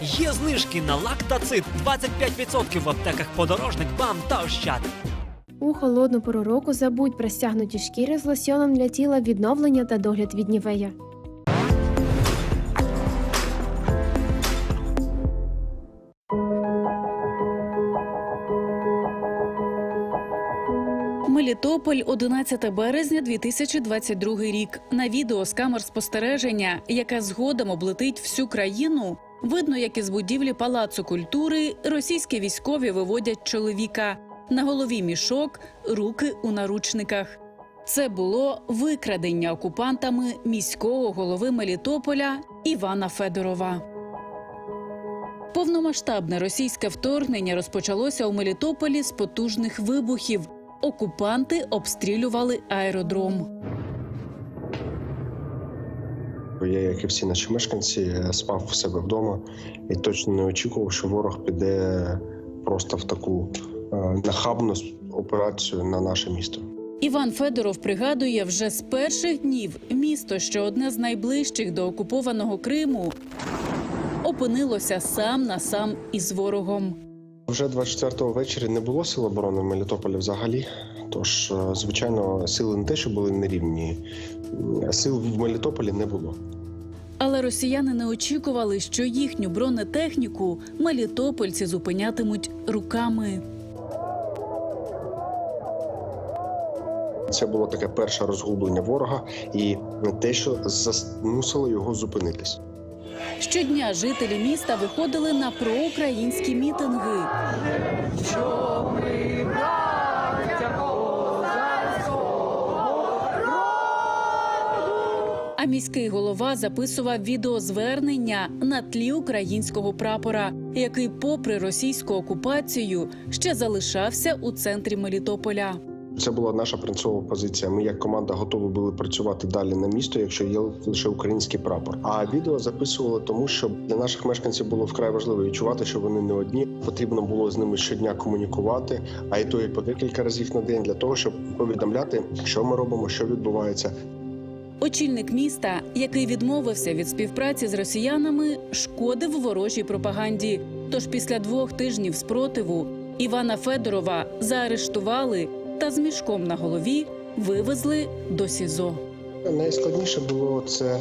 Є знижки на лактацит 25% в аптеках подорожник, бам та ощад. У холодну пору року забудь про стягнуті шкіри з лосьоном для тіла відновлення та догляд від нівея. Мелітополь, 11 березня 2022 рік. На відео з камер спостереження, яке згодом облетить всю країну, видно, як із будівлі палацу культури російські військові виводять чоловіка. На голові мішок, руки у наручниках. Це було викрадення окупантами міського голови Мелітополя Івана Федорова. Повномасштабне російське вторгнення розпочалося у Мелітополі з потужних вибухів. Окупанти обстрілювали аеродром. Я, як і всі наші мешканці, спав в себе вдома і точно не очікував, що ворог піде просто в таку е, нахабну операцію на наше місто. Іван Федоров пригадує вже з перших днів місто, що одне з найближчих до окупованого Криму, опинилося сам на сам із ворогом. Вже 24-го ввечері не було сил оборони в Мелітополі взагалі. Тож, е, звичайно, сили не те, що були нерівні, сил в Мелітополі не було. Але росіяни не очікували, що їхню бронетехніку мелітопольці зупинятимуть руками. Це було таке перше розгублення ворога і те, що змусило його зупинитись. Щодня жителі міста виходили на проукраїнські мітинги. Міський голова записував відеозвернення на тлі українського прапора, який, попри російську окупацію, ще залишався у центрі Мелітополя. Це була наша принципова позиція. Ми як команда готові були працювати далі на місто, якщо є лише український прапор. А відео записували тому, що для наших мешканців було вкрай важливо відчувати, що вони не одні. Потрібно було з ними щодня комунікувати, а і то і по декілька разів на день для того, щоб повідомляти, що ми робимо, що відбувається. Очільник міста, який відмовився від співпраці з росіянами, шкодив ворожій пропаганді. Тож після двох тижнів спротиву Івана Федорова заарештували та з мішком на голові вивезли до СІЗО. Найскладніше було це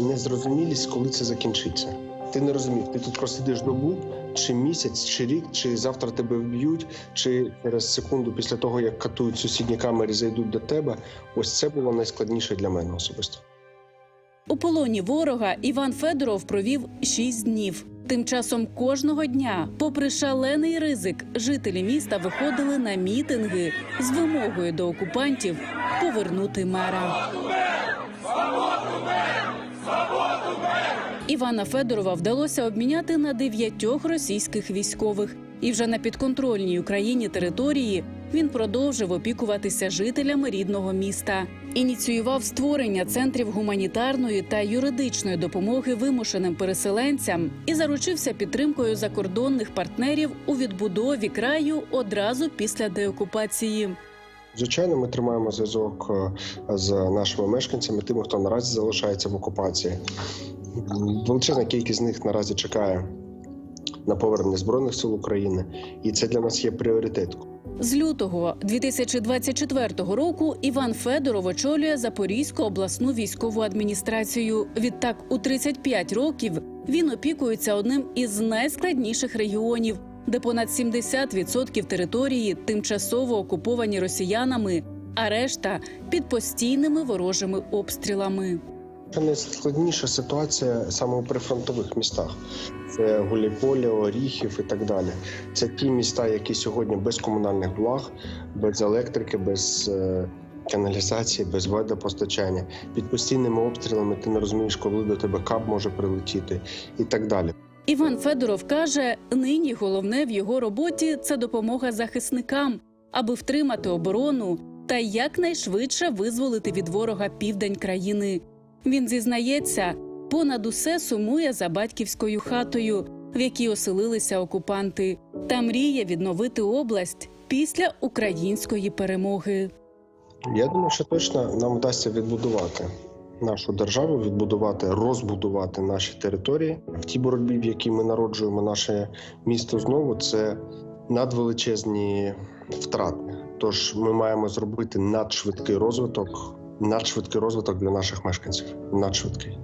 незрозумілість, коли це закінчиться. Ти не розумів, ти тут просидиш добу, чи місяць, чи рік, чи завтра тебе вб'ють, чи через секунду після того, як катують сусідні камери, зайдуть до тебе. Ось це було найскладніше для мене особисто. У полоні ворога Іван Федоров провів шість днів. Тим часом кожного дня, попри шалений ризик, жителі міста виходили на мітинги з вимогою до окупантів повернути мера. Івана Федорова вдалося обміняти на дев'ятьох російських військових. І вже на підконтрольній Україні території він продовжив опікуватися жителями рідного міста. Ініціював створення центрів гуманітарної та юридичної допомоги вимушеним переселенцям і заручився підтримкою закордонних партнерів у відбудові краю одразу після деокупації. Звичайно, ми тримаємо зв'язок е, з нашими мешканцями, тими, хто наразі залишається в окупації. Величезна кількість з них наразі чекає на повернення збройних сил України, і це для нас є пріоритет. З лютого 2024 року Іван Федоров очолює Запорізьку обласну військову адміністрацію. Відтак, у 35 років він опікується одним із найскладніших регіонів, де понад 70% території тимчасово окуповані росіянами, а решта під постійними ворожими обстрілами. Найскладніша ситуація саме у прифронтових містах. Це Гуляйполе, Оріхів і так далі. Це ті міста, які сьогодні без комунальних благ, без електрики, без е, каналізації, без водопостачання. Під постійними обстрілами ти не розумієш, коли до тебе кап може прилетіти і так далі. Іван Федоров каже: нині головне в його роботі це допомога захисникам, аби втримати оборону та якнайшвидше визволити від ворога південь країни. Він зізнається, понад усе сумує за батьківською хатою, в якій оселилися окупанти, та мріє відновити область після української перемоги. Я думаю, що точно нам вдасться відбудувати нашу державу, відбудувати, розбудувати наші території в тій боротьбі, в якій ми народжуємо наше місто знову. Це надвеличезні втрати. Тож ми маємо зробити надшвидкий розвиток, надшвидкий розвиток для наших мешканців. Надшвидкий.